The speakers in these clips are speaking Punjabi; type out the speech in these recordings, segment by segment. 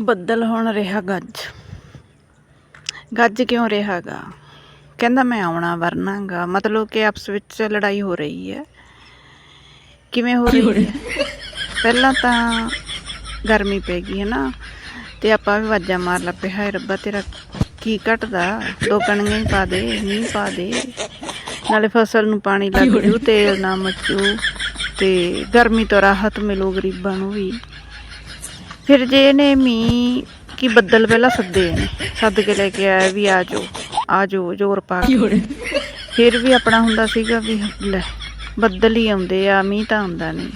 ਬੱਦਲ ਹੁਣ ਰਿਹਾ ਗੱਜ। ਗੱਜ ਕਿਉਂ ਰਿਹਾਗਾ ਕਹਿੰਦਾ ਮੈਂ ਆਉਣਾ ਵਰਨਾਗਾ। ਮਤਲਬ ਕਿ ਆਪਸ ਵਿੱਚ ਲੜਾਈ ਹੋ ਰਹੀ ਹੈ। ਕਿਵੇਂ ਹੋ ਰਹੀ ਹੈ? ਪਹਿਲਾਂ ਤਾਂ ਗਰਮੀ ਪੈ ਗਈ, ਹੈ ਨਾ? ਤੇ ਆਪਾਂ ਵੀ ਵਾਜਾਂ ਮਾਰ ਲੱਪੇ ਹਾਏ ਰੱਬਾ ਤੇਰਾ ਕੀ ਘਟਦਾ? ਦੋ ਕਣੀਆਂ ਹੀ ਪਾ ਦੇ, ਮੀਂਹ ਪਾ ਦੇ। ਨਾਲੇ ਫਸਲ ਨੂੰ ਪਾਣੀ ਲੱਗ ਜੂ, ਤੇਲ ਨਾ ਮਚੂ ਤੇ ਗਰਮੀ ਤੋਂ ਰਾਹਤ ਮਿਲੂ ਗਰੀਬਾਂ ਨੂੰ ਵੀ। ਫਿਰ ਜੇ ਇਹਨੇ ਮੀਂਹ ਕੀ ਬੱਦਲ ਪਹਿਲਾਂ ਸੱਦੇ ਨੇ ਸੱਦ ਕੇ ਲੈ ਕੇ ਆਇਆ ਵੀ ਆ ਜਾਓ ਆ ਜਾਓ ਜ਼ੋਰ ਪਾ ਕੇ। ਫਿਰ ਵੀ ਆਪਣਾ ਹੁੰਦਾ ਸੀਗਾ ਵੀ ਲੈ ਬੱਦਲ ਹੀ ਆਉਂਦੇ ਆ ਮੀਂਹ ਤਾਂ ਆਉਂਦਾ ਨਹੀਂ।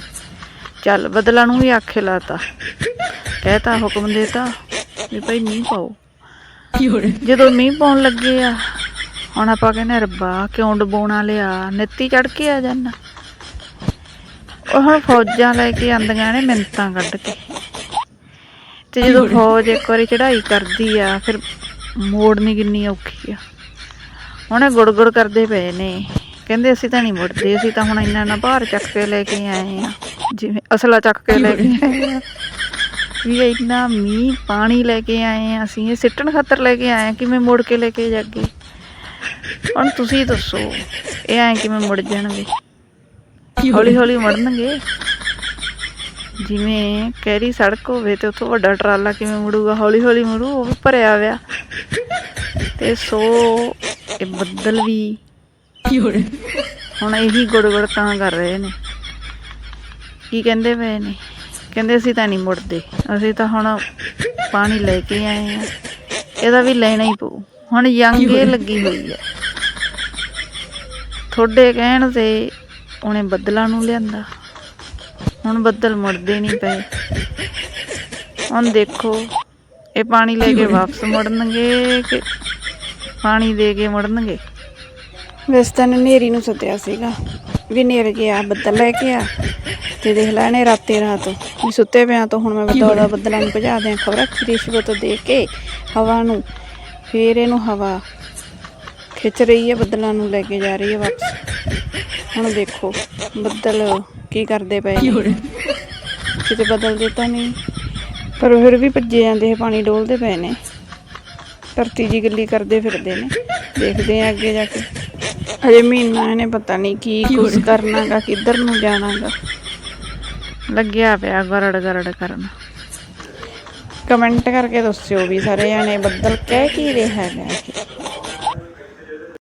ਚੱਲ ਬੱਦਲਾਂ ਨੂੰ ਵੀ ਆਖੇ ਲਾਤਾ। ਕਹਿਤਾ ਹੁਕਮ ਦੇਤਾ ਵੀ ਭਾਈ ਮੀਂਹ ਪਾਓ। ਜਦੋਂ ਮੀਂਹ ਪਾਉਣ ਲੱਗੇ ਆ ਹੁਣ ਆਪਾਂ ਕਹਿੰਦੇ ਰੱਬਾ ਕਿਉਂ ਡਬੋਣਾ ਲਿਆ ਨਿੱਤੀ ਚੜ ਕੇ ਆ ਜਾਣਾ ਉਹ ਹੁਣ ਫੌਜਾਂ ਲੈ ਕੇ ਆਂਦੀਆਂ ਨੇ ਮਿੰਤਾਂ ਕੱਢ ਕੇ। ਤੇ ਜਦੋਂ ਫੌਜ ਇੱਕ ਵਾਰੀ ਚੜ੍ਹਾਈ ਕਰਦੀ ਆ, ਫਿਰ ਮੋੜਨੀ ਕਿੰਨੀ ਔਖੀ ਆ। ਹੁਣ ਇਹ ਗੁੜਗੁੜ ਕਰਦੇ ਪਏ ਨੇ। ਕਹਿੰਦੇ ਅਸੀਂ ਤਾਂ ਨਹੀਂ ਮੁੜਦੇ, ਅਸੀਂ ਤਾਂ ਹੁਣ ਇੰਨਾ ਨਾ ਭਾਰ ਚੱਕ ਕੇ ਲੈ ਕੇ ਆਏ ਆ। ਜਿਵੇਂ ਅਸਲਾ ਚੱਕ ਕੇ ਲੈ ਕੇ ਆਏ ਆ। ਵੀ ਇੰਨਾ ਮੀਂਹ, ਪਾਣੀ ਲੈ ਕੇ ਆਏ ਆ ਅਸੀਂ, ਇਹ ਸਿੱਟਣ ਖਾਤਰ ਲੈ ਕੇ ਆਏ ਆ, ਕਿਵੇਂ ਮੁੜ ਕੇ ਲੈ ਕੇ ਜਾਗੇ? ਹੁਣ ਤੁਸੀਂ ਦੱਸੋ, ਇਹ ਐ ਕਿਵੇਂ ਮੁੜ ਜਾਣਗੇ? ਹੌਲੀ ਹੌਲੀ ਮੁੜਨਗੇ? ਜਿਵੇਂ ਕਹਿਰੀ ਸੜਕ ਹੋਵੇ ਤੇ ਉੱਥੋਂ ਵੱਡਾ ਟਰਾਲਾ ਕਿਵੇਂ ਮੁੜੂਗਾ ਹੌਲੀ ਹੌਲੀ ਮੁੜੂ ਉਹ ਵੀ ਭਰਿਆ ਹੋਇਆ। ਤੇ ਸੋ ਇਹ ਬੱਦਲ ਵੀ ਹੁਣ ਇਹੀ ਗੁੜਗੁੜ ਤਾਂ ਕਰ ਰਹੇ ਨੇ। ਕੀ ਕਹਿੰਦੇ ਪਏ ਨੇ? ਕਹਿੰਦੇ ਅਸੀਂ ਤਾਂ ਨਹੀਂ ਮੁੜਦੇ। ਅਸੀਂ ਤਾਂ ਹੁਣ ਪਾਣੀ ਲੈ ਕੇ ਆਏ ਆ। ਇਹਦਾ ਵੀ ਲੈਣਾ ਹੀ ਪਊ। ਹੁਣ ਯੰਗ ਇਹ ਲੱਗੀ ਹੋਈ ਹੈ। ਤੁਹਾਡੇ ਕਹਿਣ ਤੇ ਉਹਨੇ ਬੱਦਲਾਂ ਨੂੰ ਲਿਆਂਦਾ। ਹੁਣ ਬੱਦਲ ਮੁੜਦੇ ਨਹੀਂ ਪਏ। ਹੁਣ ਦੇਖੋ ਇਹ ਪਾਣੀ ਲੈ ਕੇ ਵਾਪਸ ਮੁੜਨਗੇ ਕਿ ਪਾਣੀ ਦੇ ਕੇ ਮੁੜਨਗੇ? ਵੈਸੇ ਤਾਂ ਨੇਰੀ ਨੂੰ ਸੱਦਿਆ ਸੀਗਾ ਵੀ ਨੇਰ ਗਿਆ ਬੱਦਲ ਲੈ ਕੇ ਆ। ਤੇ ਦੇਖ ਲੈ ਇਹਨੇ ਰਾਤੇ ਰਾਤ ਵੀ ਸੁੱਤੇ ਪਿਆ ਤੋਂ ਹੁਣ ਮੈਂ ਬਦੌੜਾ ਬੱਦਲਾਂ ਨੂੰ ਭਜਾ ਦਿਆਂ ਖਬਰ ਕੀ ਰਿਸ਼ਵਤ ਦੇ ਕੇ ਹਵਾ ਨੂੰ। ਫੇਰ ਇਹਨੂੰ ਹਵਾ ਖਿੱਚ ਰਹੀ ਹੈ ਬੱਦਲਾਂ ਨੂੰ ਲੈ ਕੇ ਜਾ ਰਹੀ ਹੈ ਵਾਪਸ। ਹੁਣ ਦੇਖੋ ਬੱਦਲ ਕੀ ਕਰਦੇ ਪਏ ਨੇ। ਕਿਤੇ ਬਦਲਦੇ ਤਾਂ ਨਹੀਂ। ਪਰ ਫਿਰ ਵੀ ਭੱਜੇ ਜਾਂਦੇ ਇਹ ਪਾਣੀ ਡੋਲਦੇ ਪਏ ਨੇ। ਧਰਤੀ ਜੀ ਗੱਲੀ ਕਰਦੇ ਫਿਰਦੇ ਨੇ। ਦੇਖਦੇ ਆ ਅੱਗੇ ਜਾ ਕੇ। ਅਜੇ ਮਹੀਨਾ ਇਹਨੇ ਪਤਾ ਨਹੀਂ ਕੀ ਕੁਝ ਕਰਨਾਗਾ ਕਿੱਧਰ ਨੂੰ ਜਾਣਾਗਾ। ਲੱਗਿਆ ਪਿਆ ਗਰੜ ਗਰੜ ਕਰਨ। ਕਮੈਂਟ ਕਰਕੇ ਦੱਸਿਓ ਵੀ ਸਾਰੇ ਜਾਣੇ ਬੱਦਲ ਕਹਿ ਕੀ ਰਿਹਾ ਇਹ